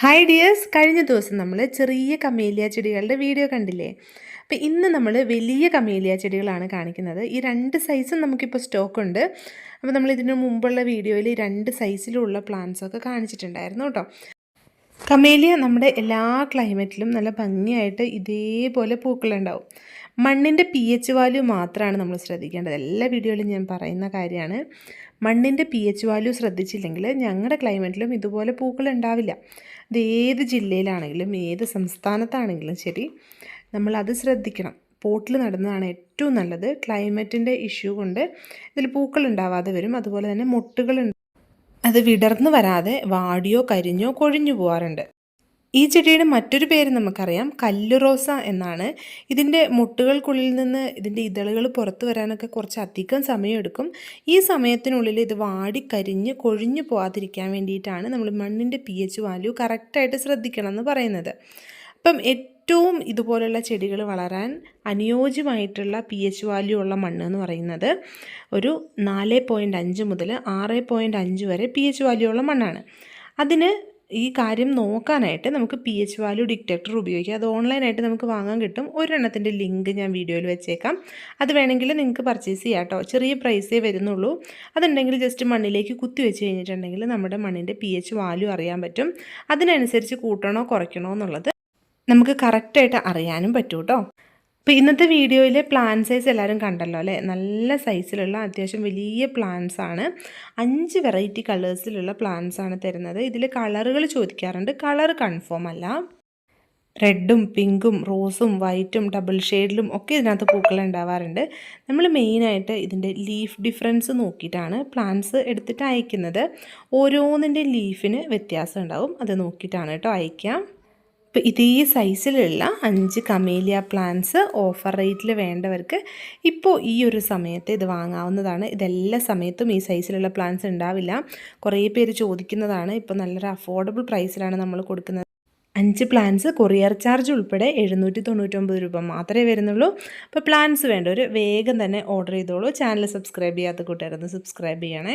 Hi dears കഴിഞ്ഞ ദിവസം നമ്മൾ ചെറിയ കമേലിയ ചെടികളുടെ വീഡിയോ കണ്ടില്ലേ? അപ്പോൾ ഇന്ന് നമ്മൾ വലിയ കമേലിയ ചെടികളാണ് കാണിക്കുന്നത്. ഈ രണ്ട് സൈസും നമുക്കിപ്പോൾ സ്റ്റോക്ക് ഉണ്ട്. അപ്പോൾ നമ്മൾ ഇതിനു മുമ്പുള്ള വീഡിയോയിൽ ഈ രണ്ട് സൈസിലുള്ള പ്ലാന്റ്സൊക്കെ കാണിച്ചിട്ടുണ്ടായിരുന്നു കേട്ടോ. കമേലിയ നമ്മുടെ എല്ലാ ക്ലൈമറ്റിലും നല്ല ഭംഗിയായിട്ട് ഇതേപോലെ പൂക്കളുണ്ടാവും. മണ്ണിന്റെ പി എച്ച് വാല്യൂ മാത്രമാണ് നമ്മൾ ശ്രദ്ധിക്കേണ്ടത്. എല്ലാ വീഡിയോയിലും ഞാൻ പറയുന്ന കാര്യമാണ്. മണ്ണിന്റെ പി എച്ച് വാല്യൂ ശ്രദ്ധിച്ചില്ലെങ്കിൽ ഞങ്ങളുടെ ക്ലൈമറ്റിലും ഇതുപോലെ പൂക്കൾ ഉണ്ടാവില്ല ഇത് ഏത് ജില്ലയിലാണെങ്കിലും ഏത് സംസ്ഥാനത്താണെങ്കിലും ശരി നമ്മളത് ശ്രദ്ധിക്കണം. പോട്ടിൽ നടുന്നതാണ് ഏറ്റവും നല്ലത്. ക്ലൈമറ്റിന്റെ ഇഷ്യൂ കൊണ്ട് ഇതിൽ പൂക്കൾ ഉണ്ടാവാതെ വരും. അതുപോലെ തന്നെ മുട്ടുകൾ അത് വിടർന്നു വരാതെ വാടിയോ കരിഞ്ഞോ കൊഴിഞ്ഞു പോകാറുണ്ട് ഈ ചെടിയുടെ മറ്റൊരു പേര് നമുക്കറിയാം കല്ലുറോസ എന്നാണ്. ഇതിന്റെ മുട്ടുകൾക്കുള്ളിൽ നിന്ന് ഇതിന്റെ ഇതളുകൾ പുറത്തു വരാനൊക്കെ കുറച്ച് അധികം സമയമെടുക്കും. ഈ സമയത്തിനുള്ളിൽ ഇത് വാടി കരിഞ്ഞ് കൊഴിഞ്ഞു പോകാതിരിക്കാൻ വേണ്ടിയിട്ടാണ് നമ്മൾ മണ്ണിന്റെ പി എച്ച് വാല്യൂ കറക്റ്റായിട്ട് ശ്രദ്ധിക്കണം എന്ന് പറയുന്നത്. അപ്പം ഏറ്റവും ഇതുപോലുള്ള ചെടികൾ വളരാൻ അനുയോജ്യമായിട്ടുള്ള പി എച്ച് വാല്യൂ ഉള്ള മണ്ണ് എന്ന് പറയുന്നത് ഒരു നാല് പോയിന്റ് അഞ്ച് മുതൽ ആറ് പോയിന്റ് അഞ്ച് വരെ പി എച്ച് വാല്യൂ ഉള്ള മണ്ണാണ്. അതിന് ഈ കാര്യം നോക്കാനായിട്ട് നമുക്ക് പി എച്ച് വാല്യൂ ഡിറ്റക്ടർ ഉപയോഗിക്കാം. അത് ഓൺലൈനായിട്ട് നമുക്ക് വാങ്ങാൻ കിട്ടും. ഒരെണ്ണത്തിന്റെ ലിങ്ക് ഞാൻ വീഡിയോയിൽ വെച്ചേക്കാം. അത് വേണമെങ്കിൽ നിങ്ങൾക്ക് പർച്ചേസ് ചെയ്യാം കേട്ടോ ചെറിയ പ്രൈസേ വരുന്നുള്ളൂ. അതുണ്ടെങ്കിൽ ജസ്റ്റ് മണ്ണിലേക്ക് കുത്തി വെച്ച് കഴിഞ്ഞിട്ടുണ്ടെങ്കിൽ നമ്മുടെ മണ്ണിന്റെ പി എച്ച് വാല്യൂ അറിയാൻ പറ്റും. അതിനനുസരിച്ച് കൂട്ടണോ കുറയ്ക്കണോ എന്നുള്ളത് നമുക്ക് കറക്റ്റായിട്ട് അറിയാനും പറ്റും കേട്ടോ അപ്പോൾ ഇന്നത്തെ വീഡിയോയിൽ പ്ലാൻ സൈസ് എല്ലാവരും കണ്ടല്ലോ അല്ലേ? നല്ല സൈസിലുള്ള അത്യാവശ്യം വലിയ പ്ലാന്റ്സ് ആണ്. അഞ്ച് വെറൈറ്റി കളേഴ്സിലുള്ള പ്ലാന്റ്സ് ആണ് തരുന്നത്. ഇതിൽ കളറുകൾ ചോദിക്കാറുണ്ട്. കളർ കൺഫേം അല്ല. റെഡും പിങ്കും റോസും വൈറ്റും ഡബിൾ ഷെയ്ഡിലും ഒക്കെ ഇതിനകത്ത് പൂക്കൾ ഉണ്ടാവാറുണ്ട്. നമ്മൾ മെയിനായിട്ട് ഇതിന്റെ ലീഫ് ഡിഫറൻസ് നോക്കിയിട്ടാണ് പ്ലാന്റ്സ് എടുത്തിട്ട് അയക്കുന്നത്. ഓരോന്നിന്റെ ലീഫിന് വ്യത്യാസം ഉണ്ടാവും. അത് നോക്കിയിട്ടാണ് കേട്ടോ അയക്കാം ഇപ്പോൾ ഇതേ സൈസിലുള്ള അഞ്ച് കമേലിയ പ്ലാന്റ്സ് ഓഫർ റേറ്റിൽ വേണ്ടവർക്ക് ഇപ്പോൾ ഈ ഒരു സമയത്ത് ഇത് വാങ്ങാവുന്നതാണ്. ഇതെല്ലാ സമയത്തും ഈ സൈസിലുള്ള പ്ലാന്റ്സ് ഉണ്ടാവില്ല കുറേ പേര് ചോദിക്കുന്നതാണ്. ഇപ്പോൾ നല്ലൊരു അഫോർഡബിൾ പ്രൈസിലാണ് നമ്മൾ കൊടുക്കുന്നത്. അഞ്ച് പ്ലാൻസ് കൊറിയർ ചാർജ് ഉൾപ്പെടെ എഴുന്നൂറ്റി തൊണ്ണൂറ്റൊമ്പത് രൂപ മാത്രമേ വരുന്നുള്ളൂ. അപ്പോൾ പ്ലാൻസ് വേണ്ടവർ വേഗം തന്നെ ഓർഡർ ചെയ്തോളൂ. ചാനൽ സബ്സ്ക്രൈബ് ചെയ്യാത്ത കൂട്ടുകാരൊന്ന് സബ്സ്ക്രൈബ് ചെയ്യണേ.